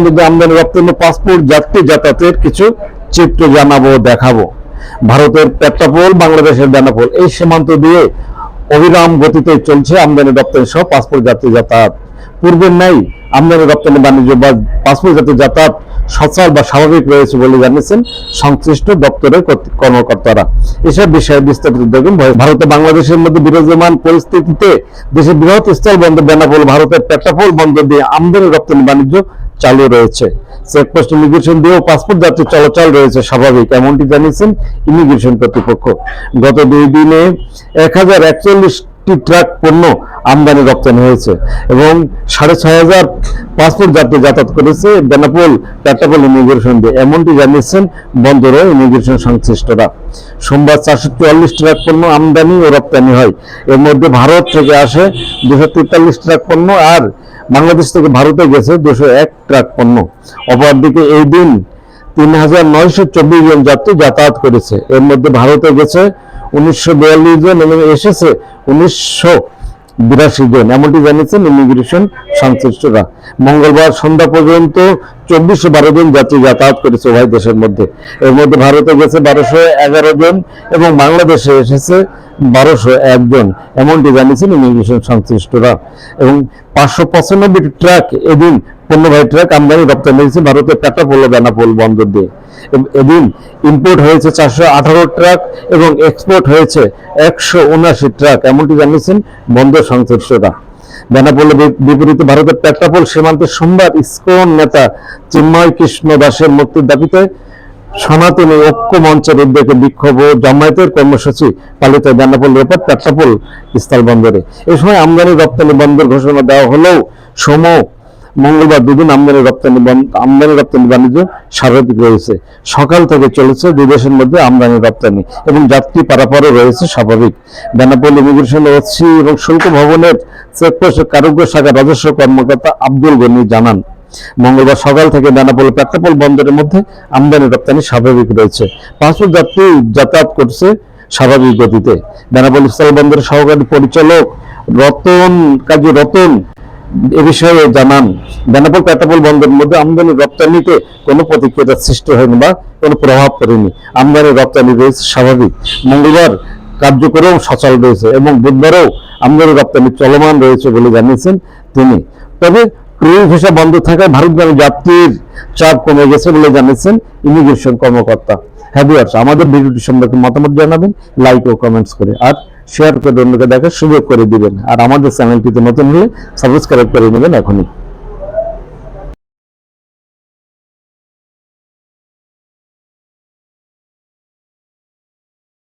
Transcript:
বন্ধুদের আমদানি রপ্তানি পাসপোর্ট যাত্রী যাতায়াতের কিছু চিত্র জানাব দেখাবো। ভারতের পেট্রাপোল, বাংলাদেশের বেনাপোল, এই সীমান্ত দিয়ে অবিরাম গতিতে চলছে আমদানি, রপ্তানি সহ পাসপোর্ট যাত্রী যাতায়াত। পূর্বের নাই আমদানি, রপ্তানি, বাণিজ্য বা পাসপোর্ট যাত্রী যাতায়াত সচল বা স্বাভাবিক রয়েছে বলে জানিয়েছেন সংশ্লিষ্ট দপ্তরের কর্মকর্তারা। এসব বিষয়ে বিস্তারিত দেখুন। ভারত বাংলাদেশের মধ্যে বিরাজমান পরিস্থিতিতে দেশের বৃহৎ স্থল বন্দর বেনাপোল, ভারতের পেট্রাপোল বন্দর দিয়ে আমদানি, রপ্তানি, বাণিজ্য চালু রয়েছে। চেকপোস্ট ইমিগ্রেশন দিয়েও পাসপোর্ট যাত্রী চলাচল রয়েছে স্বাভাবিক, এমনটি জানিয়েছেন ইমিগ্রেশন কর্তৃপক্ষ। গত দুই দিনে এক হাজার একচল্লিশ একচল্লিশটি ট্রাক পণ্য আমদানি রপ্তানি হয়েছে এবং সাড়ে ছয় হাজার পাসপোর্ট যাত্রী যাতায়াত করেছে বেনাপোল পেট্রাপোল ইমিগ্রেশন দিয়ে। এমনটি জানিয়েছেন বন্দর ইমিগ্রেশন সংশ্লিষ্টরা। সোমবার চারশো চুয়াল্লিশ ট্রাক পণ্য আমদানি ও রপ্তানি হয়। এর মধ্যে ভারত থেকে আসে দুশো তেতাল্লিশ ট্রাক পণ্য আর বাংলাদেশ থেকে ভারতে গেছে দুশো এক ট্রাক পণ্য। অপরদিকে এই দিন তিন হাজার নয়শো চব্বিশ জন যাত্রী যাতায়াত করেছে। এর মধ্যে ভারতে গেছে উনিশশো বিয়াল্লিশ জন এবং এসেছে উনিশশো বিরাশি জন। এমনটি জানিয়েছেন ইমিগ্রেশন সংশ্লিষ্টরা। মঙ্গলবার সন্ধ্যা পর্যন্ত চব্বিশশো বারো জন যাত্রী যাতায়াত করেছে উভয় দেশের মধ্যে। এর মধ্যে ভারতে গেছে বারোশো এগারো জন এবং বাংলাদেশে এসেছে বারোশো একজন এমনটি জানিয়েছেন ইমিগ্রেশন সংশ্লিষ্টরা। এবং পাঁচশো পঁচানব্বইটি ট্রাক এদিন পণ্যবাহী ট্রাক আমদানি রপ্তানি হয়েছে ভারতের পেট্রাপোল ও বেনাপোল বন্দর দিয়ে। এদিন ইম্পোর্ট হয়েছে চারশো আঠারো ট্রাক এবং এক্সপোর্ট হয়েছে একশো উনআশি ট্রাক এমনটি জানিয়েছেন বন্দর সংশ্লিষ্টরা। বেনাপোলের বিপরীতে ভারতের পেট্রাপোল সীমান্তে সোমবার ইসকন নেতা চিন্ময় কৃষ্ণ দাসের মুক্তির দাবিতে সনাতনী ঐক্য মঞ্চের উদ্যোগে বিক্ষোভ ও জামায়াতের কর্মসূচি পালিত বেনাপোল রেপার পেট্রাপোল স্থল বন্দরে। এই সময় আমদানি রপ্তানি বন্দর ঘোষণা দেওয়া হলেও সম মঙ্গলবার দুদিন আমদানি রপ্তানি আমদানি রপ্তানি বাণিজ্য স্বাভাবিক রয়েছে। সকাল থেকে চলেছে দুই দেশের মধ্যে আমদানি রপ্তানি এবং যাত্রী পারাপারও রয়েছে স্বাভাবিক। বেনাপোল ইমিগ্রেশন ওসি এবং শুল্ক ভবনের চেকপোস্ট কারুগ্য শাখা রাজস্ব কর্মকর্তা আব্দুল গনি জানান, মঙ্গলবার সকাল থেকে বেনাপোল পেট্রাপোল বন্দরের মধ্যে আমদানি রপ্তানি স্বাভাবিক রয়েছে। পাসপোর্ট যাত্রী যাতায়াত করছে স্বাভাবিক গতিতে। বেনাপোল স্থল বন্দরের সহকারী পরিচালক রতন কাজী রতন এ বিষয়ে জানান। বেনাপোল পেট্রাপোল বন্দরের মধ্যে আমদানি রপ্তানিতে কোনো প্রতিক্রিয়া সৃষ্টি হয়নি বা কোনো প্রভাব পড়েনি। আমদানি রপ্তানি রয়েছে স্বাভাবিক। মঙ্গলবার কার্যক্রম সচল রয়েছে এবং বুধবারও আমদানি রপ্তানি চলমান রয়েছে বলে জানিয়েছেন তিনি। তবে ক্রুজ ভিসা বন্ধ থাকায় ভারতগামী যাত্রীর চাপ কমে গেছে বলে জানিয়েছেন ইমিগ্রেশন কর্মকর্তা। হ্যাঁ viewers, আমাদের ভিডিওটি সম্পর্কে মতামত জানাবেন লাইক ও কমেন্টস করে। আর শেয়ার করে অন্যকে দেখার সুযোগ করে দিবেন। আর আমাদের চ্যানেলটিতে নতুন হলে সাবস্ক্রাইব করে নেবেন এখনই।